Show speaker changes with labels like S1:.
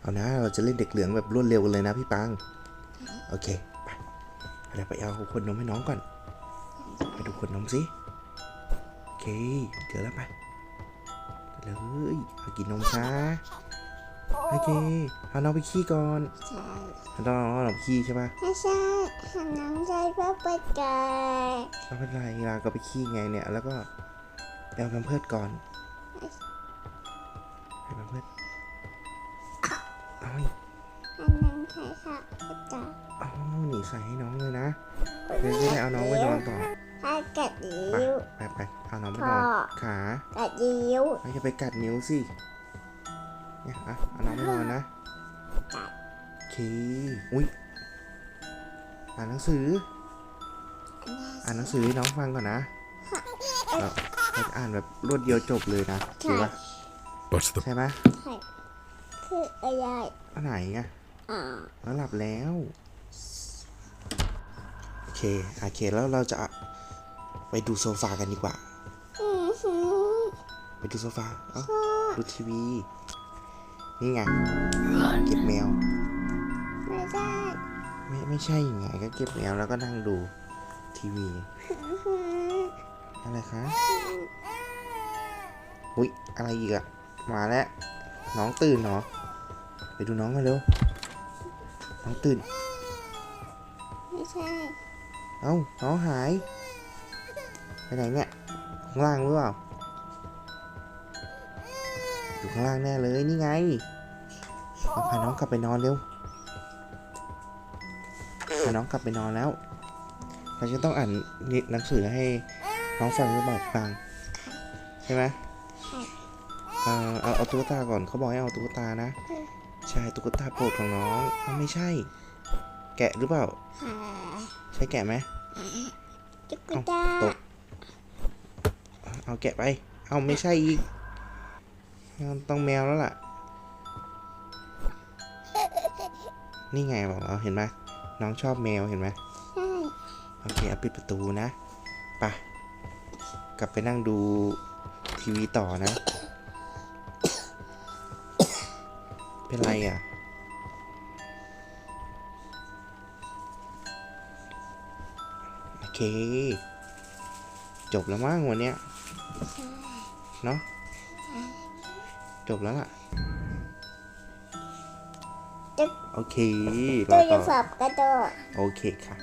S1: เอานะ เราจะเล่นเด็กเหลืองแบบรวดเร็วกันเลยนะพี่ปัง โอเค ไปเดี๋ยวไปเอาขวดนมให้น้องก่อน ไปดูขวดนมสิโอเค เจอแล้วไปไปเลยเอากินนมช้าโอเคเอาน้องไปขี้ก่อน
S2: ใช่
S1: เอาน้องเอาน้องไปขี้ใช่ปะ
S2: ไม่ใช่ทำน้ำใจเพื่อเปิดกาย
S1: แล้วเป็นไรลาก็ไปขี้ไงเนี่ย แล้วก็ไปเอาแพมเพิร์ดก่อน ใจ
S2: ค่ะเปิดกาย
S1: เอาหนีใส่ให้น้องเลยนะเดี๋ยวจะได้เอาน้องไปนอนต่อ
S2: ถ้ากัด
S1: ไป
S2: ยิ้ว
S1: ไปไปเอาน้องไป
S2: พ่
S1: น
S2: อ
S1: อนขา
S2: กัดยิ้ว
S1: ไม่จะไปกัดนิ้วสิเนี่ยอะเอาน้องไปนอนนะ
S2: กัด
S1: โอเคอุ้ยอ่านหนังสือ อ่านหนังสือให้น้องฟังก่อนนะเราเราจะอ่านแบบรวดเดียวจบเลยนะโอเคปะ
S3: But the
S1: ใช่ไหม
S2: ใช่คืออะไร
S1: อันไหนไง
S2: อ่า
S1: แล้วหลับแล้ว โอเคโอเคแล้วเราจะไปดูโซฟากันดีกว่า ไปดูโซฟา เอ้า ดูทีวี นี่ไง เก็บแมว
S2: ไม่ได้
S1: ไม่ไม่ใช่ยังไงก็เก็บแมวแล้วก็นั่งดูทีวี
S2: อื้อหือ
S1: อะไรคะ อุ๊ย อะไรอีกอะมาแล้ว น้องตื่นเหรอ ไปดูน้องกันเร็ว น้องตื่น
S2: ไม่ใช่
S1: เอ้าน้องหาย ไปไหนเนี่ย ข้างล่างหรือเปล่า อยู่ข้างล่างแน่เลยนี่ไงเอาพาน้องกลับไปนอนเร็ว พาน้องกลับไปนอนแล้ว เราจะต้องอ่านนิหนังสือให้น้องฟังหรือเปล่าฟังใช่ไหมเอ่อเอาเอาตุ๊กตาก่อนเขาบอกให้เอาตุ๊กตานะ ใช่ตุ๊กตาโปรดของน้องเอาไม่ใช่ แกะหรือเปล่า
S2: หา
S1: ใช่แกะไหม
S2: ตุ๊กตา
S1: ตกเอาแกะไป เอาไม่ใช่อีกเอาต้องแมวแล้วล่ะ นี่ไงบอกเราเห็นไหมน้องชอบแมวเห็นไหม
S2: ใช่
S1: โอเคเอาปิดประตูนะ ไปะกลับไปนั่งดูทีวีต่อนะ เป็นไรอะ โอเค จบแล้วมั้งวันเนี้ยเนาะจบแล้วล่ะ
S2: ตุ๊ก
S1: โอเคร
S2: ตั
S1: อ
S2: ว
S1: ต่
S2: ยู
S1: อ
S2: ฝับกระโดด
S1: โอเคค่ะ